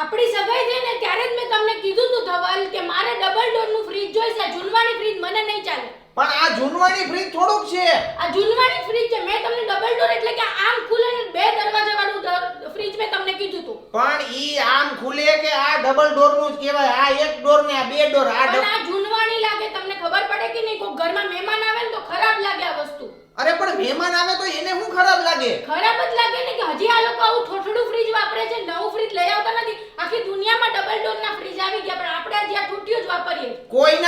આપણી સગાઈ થઈ ને ત્યારે જ મેં તમને કીધું તું ધવલ કે મારે ડબલ ડોરનું ફ્રીજ જોઈશે. જૂનવાણી ફ્રીજ મને નહીં ચાલે. પણ આ જૂનવાણી ફ્રીજ થોડુંક છે. આ જૂનવાણી ફ્રીજ છે. મેં તમને ડબલ ડોર એટલે કે આમ ખુલે ને બે દરવાજા વાળું ફ્રીજ મેં તમને કીધું તું. પણ ઈ આમ ખુલે કે આ ડબલ ડોરનું જ કહેવાય? આ એક ડોર ને આ બે ડોર આ પણ આ જૂનવાણી લાગે. તમને ખબર પડે કે નહીં? કોઈ ઘરમાં મહેમાન આવે ને તો ખરાબ લાગે આ વસ્તુ. અરે પણ મહેમાન આવે તો એને શું ખરાબ લાગે? ખરાબ જ લાગે ને કે હજી આ લોકો આવું ઠોઠડું ફ્રીજ વાપરે છે નવું ફ્રીજ લઈ આવતા નથી આખી દુનિયામાં ડબલ ડોરના ફ્રીજ આવી ગયા પણ આપણે હજી આ તૂટ્યું જ વાપરીએ છીએ.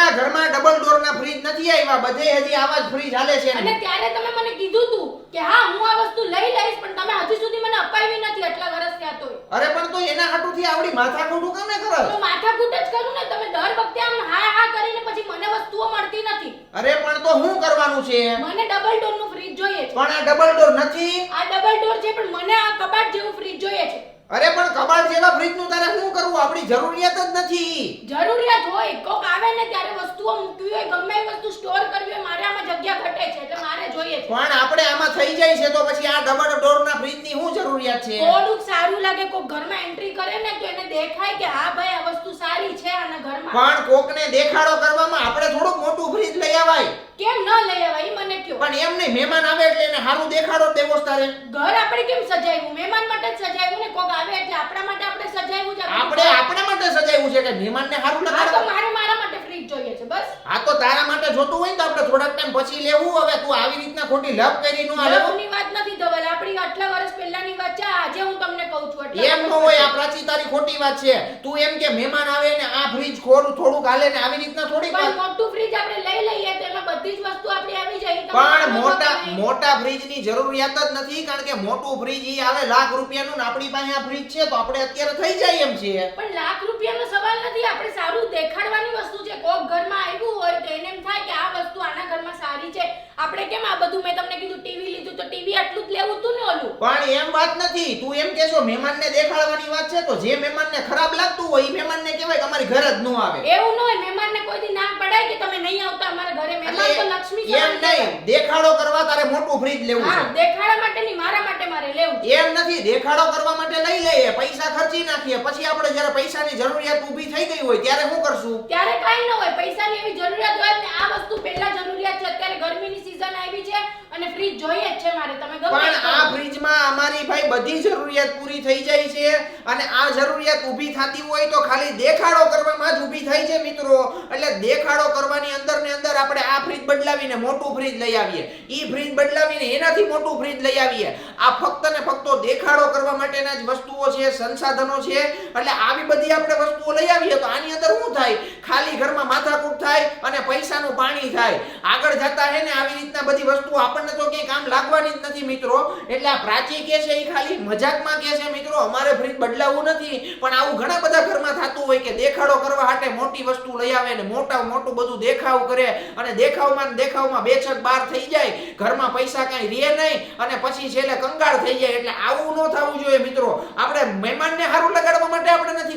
કોઈના ઘરમાં ડબલ ડોરના ફ્રીજ નથી આવ્યા. બધે હજી આવા જ ફ્રીજ હાલે છે અને ત્યારે તમે મને કીધું તું કે હા હું આ વસ્તુ લઈ લઈશ પણ તમે હજી સુધી મને અપાવી નથી આટલા વર્ષ થયા તો અરે પણ તો એના હાટુથી આવડી માથાકૂટું કેમ તો માથા માથાકૂટ જ કરું ને? તમે દર વખતે આમ હા હા કરીને પછી મને વસ્તુઓ મળતી નથી. અરે પણ તો હું કરવાનું છે? મને ડબલ ડોરનું ફ્રીજ જોઈએ પણ આ ડબલ ડોર નથી. આ ડબલ ડોર છે પણ મને આ કબાટ જેવું ફ્રીજ જોઈએ છે. અરે પણ કબાટ જેવા ફ્રીજનું તારે શું કરવું? આપણી જરૂરિયાત જ નથી. જરૂરિયાત હોય કોક આવે ને ત્યારે વસ્તુઓ મૂકવી હોય ગમે એ વસ્તુ સ્ટોર કરવી હોય મારે આમાં જગ્યા ઘટે છે એટલે મારે જોઈએ છે. પણ આપણે આમાં થઈ જાય છે તો પછી આ ડબલ ડોર જરૂરિયાત છે. થોડુંક સારું લાગે કોક ઘરમાં એન્ટ્રી કરે ને તો એને દેખાય કે હા ભાઈ આ વસ્તુ સારી છે આના ઘરમાં. પણ કોકને દેખાડો કરવામાં આપણે થોડુંક મોટું ફ્રીજ લઈ આવાય. કેમ ન લઈ આવાય મને કયો. પણ એમ નહીં મહેમાન આવે એટલે એને સારું દેખાડો દેવો તારે ઘર આપણે કેમ સજાવ્યું? મહેમાન માટે જ સજાવ્યું ને? કોક આવે એટલે આપણા માટે આપણે સજાવ્યું છે આપણે આપણા માટે સજાવ્યું છે કે મહેમાનને સારું લાગે તો મારે મારા માટે ફ્રીજ જોઈએ છે બસ. હા તો તારા માટે જોતું હોય ને તો આપણે થોડાક ટાઈમ પછી લેવું. હવે તું આવી રીતના ખોટી લપ કરી નું આલે. લવની વાત નથી ધવલ આપણી આટલા વર્ષ પહેલાની વાત છે આજે હું તમને કહું છું આટલા એમ ન હોય આ પ્રાચી તારી ખોટી વાત છે. તું એમ કે મહેમાન આવે ને આ ફ્રીજ ખોરું થોડું ગાલે ને આવી રીતના થોડી પણ મોટું ફ્રીજ આપણે લઈ લઈએ તો એમાં બધી જ વસ્તુ આપણી આવી જાય પણ મોટા મોટા ફ્રીજની જરૂરિયાત જ નથી કારણ કે મોટું ફ્રીજ ઈ આવે લાખ રૂપિયાનું ને આપણી પાસે આ ફ્રીજ છે તો આપણે અત્યારે થઈ જાય એમ છે. પણ લાખ રૂપિયાનો સવાલ નથી આપણે સારું દેખાડવાની વસ્તુ છે. કોક ઘરમાં આવ્યું હોય તો એને એમ થાય કે આ વસ્તુ આના ઘરમાં સારી છે. આપણે કેમ આ બધું મેં તમને કીધું લીધું આટલું જ લેવું તું ને ઓલું? પણ એમ વાત નથી. તું એમ કેશો મહેમાનને દેખાડવાની વાત છે તો જે મહેમાનને ખરાબ લાગતું હોય ઈ મહેમાનને કહેવાય કે અમારી ઘરે જ ન આવે. એવું ન હોય મહેમાનને કોઈ દી ના પડાય કે તમે નહીં આવતા અમારા ઘરે? મહેમાન તો લક્ષ્મી છે એમ નહીં. દેખાડો કરવા તારે મોટું ફ્રીજ લેવું હા છે. દેખાડા માટે નહીં મારા માટે મારે લેવું. એમ નથી. દેખાડો કરવા માટે લઈ લઈએ પૈસા ખર્ચી નાખીએ. પછી આપણે જ્યારે પૈસાની જરૂરિયાત ઊભી થઈ ગઈ હોય ત્યારે શું કરશું? ત્યારે કાઈ ન હોય. પૈસાની એવી જરૂરિયાત હોય ને આ વસ્તુ પહેલા જરૂરિયાત છે. અત્યારે ગરમીની સીઝન આવી છે. અને ફ્રીજ જોઈએ જ છે મારે તમે ગમે પણ આ ફ્રીજમાં અમારી ભાઈ બધી જરૂરિયાત પૂરી થઈ જાય છે અને આ જરૂરિયાત ઊભી થતી હોય તો ખાલી દેખાડો કરવામાં જ ઊભી થઈ છે મિત્રો. એટલે દેખાડો કરવાની અંદર ને અંદર આપણે આ ફ્રીજ બદલાવીને મોટું ફ્રીજ લઈ આવીએ. ઈ ફ્રીજ બદલાવીને એનાથી મોટું ફ્રીજ લઈ આવીએ. આ ફક્ત ને ફક્ત દેખાડો કરવા માટેના જ વસ્તુઓ છે સંસાધનો છે. એટલે આવી બધી આપણે વસ્તુઓ લઈ આવીએ તો આની અંદર શું થાય? ખાલી ઘરમાં માથાકૂટ થાય અને પૈસાનું પાણી થાય. આગળ જતા હે ને આવી રીતના બધી વસ્તુઓ આપણને તો ક્યાંય કામ લાગવાની જ નથી મિત્રો. એટલે આ પ્રાચી કે છે એ ખાલી મજાકમાં કે છે મિત્રો. અમારે ફ્રીજ બદલાવવું નથી, પણ આવું ઘણા બધા ઘરમાં થતું હોય કે દેખાડો કરવા માટે મોટી વસ્તુ લઈ આવે ને મોટા મોટું બધું દેખાવ કરે અને દેખાવમાં દેખાવમાં બે છક બાર થઈ જાય. ઘરમાં પૈસા કાંઈ રહે નહીં અને પછી છેલ્લે કંગાળ થઈ જાય. એટલે આવું ન થવું જોઈએ મિત્રો. આપણે મહેમાનને સારું નથી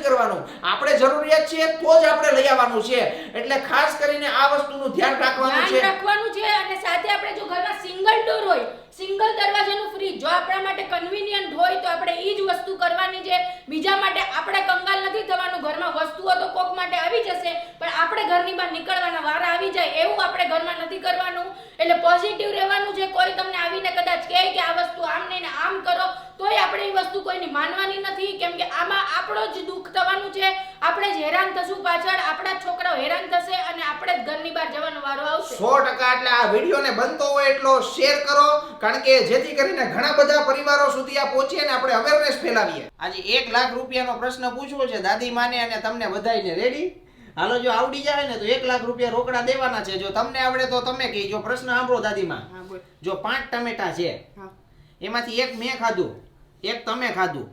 કરવાનું. આપણે જરૂરિયાત છે તો જ આપણે લઈ આવવાનું છે. એટલે ખાસ કરીને આ વસ્તુનું ધ્યાન રાખવાનું છે. રાખવાનું છે અને સાથે આપણે જો ઘરમાં સિંગલ ડોર હોય સિંગલ દરવાજાનું ફ્રીજ જો આપણા માટે કન્વીનિયન્ટ હોય તો આપણે એ જ વસ્તુ કરવાની છે. બીજા માટે આપણે કંગાલ નથી થવાનું. ઘરમાં વસ્તુઓ તો કોક માટે આવી જશે પણ આપણે ઘરની બહાર નીકળવાના વારા આવી જાય એવું આપણે ઘરમાં નથી કરવાનું. એટલે પોઝિટિવ રહેવાનું છે. કોઈ તમને આવીને કદાચ કહે કે આ વસ્તુ આમ નહીં ને આમ કરો તોય આપણે એ વસ્તુ કોઈની માનવાની નથી કેમ કે આમાં આપણો જ દુઃખ થવાનું છે. આપણે જ હેરાન થશું પાછળ આપણા છોકરાઓ હેરાન થશે અને આપણે જ ઘરની બહાર જવાનો વારો આવશે. સો ટકા એટલે આ વિડિયોને બનતો હોય એટલો શેર કરો કારણ કે જેથી કરીને ઘણા બધા પરિવારો સુધી આ પહોંચે ને આપણે અવેરનેસ ફેલાવીએ. આજે એક લાખ રૂપિયાનો પ્રશ્ન પૂછવો છે દાદી માને અને તમને બધાયને રેડી હાલો જો આવડી જાય ને તો એક લાખ રૂપિયા રોકડા દેવાના છે. જો તમને આવડે તો તમે કહી જો પ્રશ્ન સાંભળો દાદીમાં જો પાંચ ટમેટા છે એમાંથી એક મેં ખાધું. એક તમે ખાધું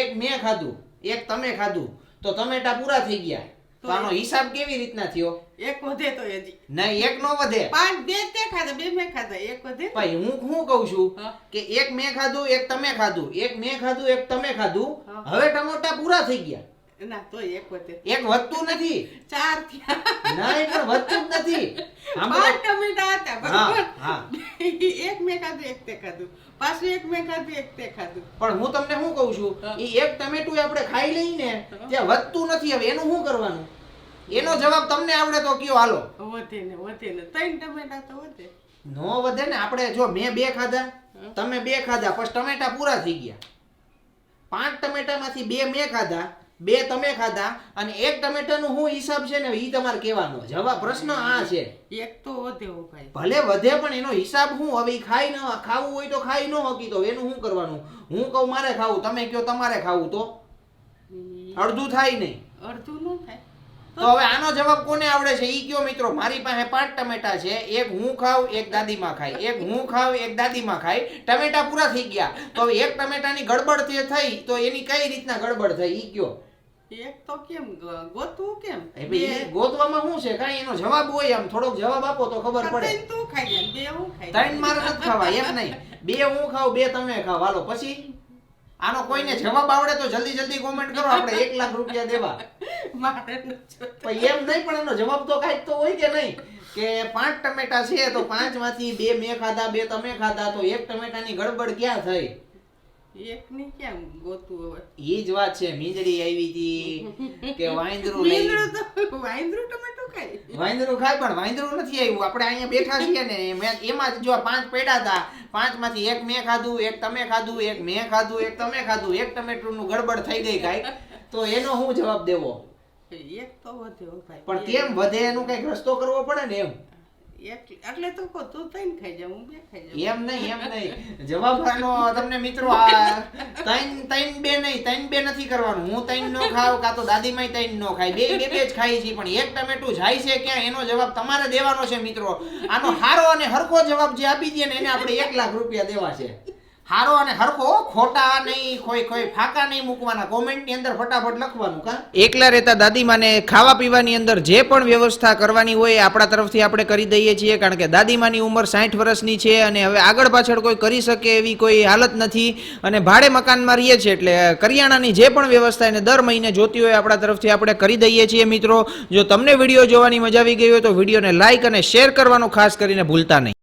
એક મેં ખાધું એક તમે ખાધું તો ટમેટા પૂરા થઈ ગયા. તો આનો હિસાબ કેવી રીતના થયો? એક વધે તો હજી. નહીં એક નો વધે. પાંચ બે તે ખાધા બે મેં ખાધા એક વધે. ભાઈ હું હું કહું છું કે એક મેં ખાધું એક તમે ખાધું એક મેં ખાધું એક તમે ખાધું હવે ટમોટા પૂરા થઈ ગયા. ના તો એક વધે. એક વધતું નથી. ચાર થયા. નહીં પણ વધતું જ નથી સાંભળો. પાંચ ટમેટા હતા હા બરોબર હા એક મેં ખાધું એક તે ખાધું. પાછું એક મેં ખાધું એક તે ખાધું. પણ હું તમને શું કહું છું? એ એક ટમેટું આપણે ખાઈ લઈને ત્યાં વધતું નથી. હવે એનું શું કરવાનું? એનો જવાબ તમને આવડે તો કયો હાલો. વધે ને વધે ને. ત્રણ ટમેટા તો વધે. નો વધે ને આપણે જો મેં બે ખાધા તમે બે ખાધા પછી ટમેટા પૂરા થઈ ગયા. પાંચ ટમેટામાંથી બે મેં ખાધા બે તમે ખાધા અને એક ટમેટાનું શું હિસાબ છે ને એ તમારે કહેવાનો જવાબ પ્રશ્ન આ છે. એક તો વધે ભાઈ. ભલે વધે પણ એનો હિસાબ શું હવે ખાઈ ન ખાવું હોય તો ખાઈ ન હકી તો એનું શું કરવાનું? હું કહું મારે ખાવું તમે કહો તમારે ખાવું તો. અડધું થાય નહીં. અડધું ન થાય. તો હવે આનો જવાબ કોને આવડે છે? ઈ કયો મિત્રો? મારી પાસે પાંચ ટમેટા છે એક હું ખાવ એક દાદીમાં ખાય. એક હું ખાવ એક દાદીમાં ખાય. ટમેટા પૂરા થઈ ગયા. તો એક ટમેટાની ગડબડ થઈ તો એની કઈ રીતના ગડબડ થઈ? ઈ કયો? એક તો કેમ ગોતવું કેમ? એ ગોતવામાં શું છે? કાંઈ એનો જવાબ હોય આમ થોડોક જવાબ આપો તો ખબર પડે. તું ખાઈ બે હું ખાઈ ત્રણ મારે નથી ખાવા એક નહીં. બે હું ખાવ બે તમે ખાવ હાલો પછી? આનો કોઈને જવાબ આવડે તો જલ્દી જલ્દી કોમેન્ટ કરો. આપણે એક લાખ રૂપિયા દેવા. મારે પણ એમ નહીં પણ એનો જવાબ તો કાંઈક તો હોય કે નહીં? કે પાંચ ટમેટા છે તો પાંચમાંથી બે મેં ખાધા બે તમે ખાધા તો એક ટમેટાની ગડબડ ક્યાં થઈ? એકની કેમ ગોતવું હવે? ઈ જ વાત છે મીંદડી આવી હતી કે વાંદરું લઈ તો વાંદરું ટમેટું ખાય વાંદરું ખાય પણ વાંદરું નથી આવ્યું. આપણે અહીંયા બેઠા છીએ ને એમાં- એમાં જ જો પાંચ પેડા હતા પાંચમાંથી એક મેં ખાધું એક તમે ખાધું એક મેં ખાધું એક તમે ખાધું એક ટમેટું નું ગડબડ થઈ ગઈ કાંઈક તો એનો હું જવાબ દેવો? એક તો વધ્યો ભાઈ. પણ કેમ વધે એનું કંઈક રસ્તો કરવો પડે ને એમ? કરવાનું. હું ત્રણ નો ખાવ કાં તો દાદીમાય ત્રણ નો ખાય. બે બે ખાઈ છે, પણ એક ટમેટું જાય છે ક્યાં? એનો જવાબ તમારે દેવાનો છે, મિત્રો. આનો હારો અને હરખો જવાબ જે આપી દે ને એને આપણે એક લાખ રૂપિયા દેવા છે. હારો અને હરખો ખોટા નહીં કોઈ કોઈ ફાકા નહીં મૂકવાના. કોમેન્ટની અંદર ફટાફટ લખવાનું, કા? એકલા રહેતા દાદીમાને ખાવા પીવાની અંદર જે પણ વ્યવસ્થા કરવાની હોય આપણા તરફથી આપણે કરી દઈએ છીએ, કારણ કે દાદીમાની ઉંમર સાઠ વર્ષની છે અને હવે આગળ પાછળ કોઈ કરી શકે એવી કોઈ હાલત નથી અને ભાડે મકાનમાં રહીએ છીએ એટલે કરિયાણાની જે પણ વ્યવસ્થા એને દર મહિને જોતી હોય આપણા તરફથી આપણે કરી દઈએ છીએ મિત્રો. જો તમને વીડિયો જોવાની મજા આવી ગઈ હોય તો વિડીયોને લાઇક અને શેર કરવાનું ખાસ કરીને ભૂલતા નહીં.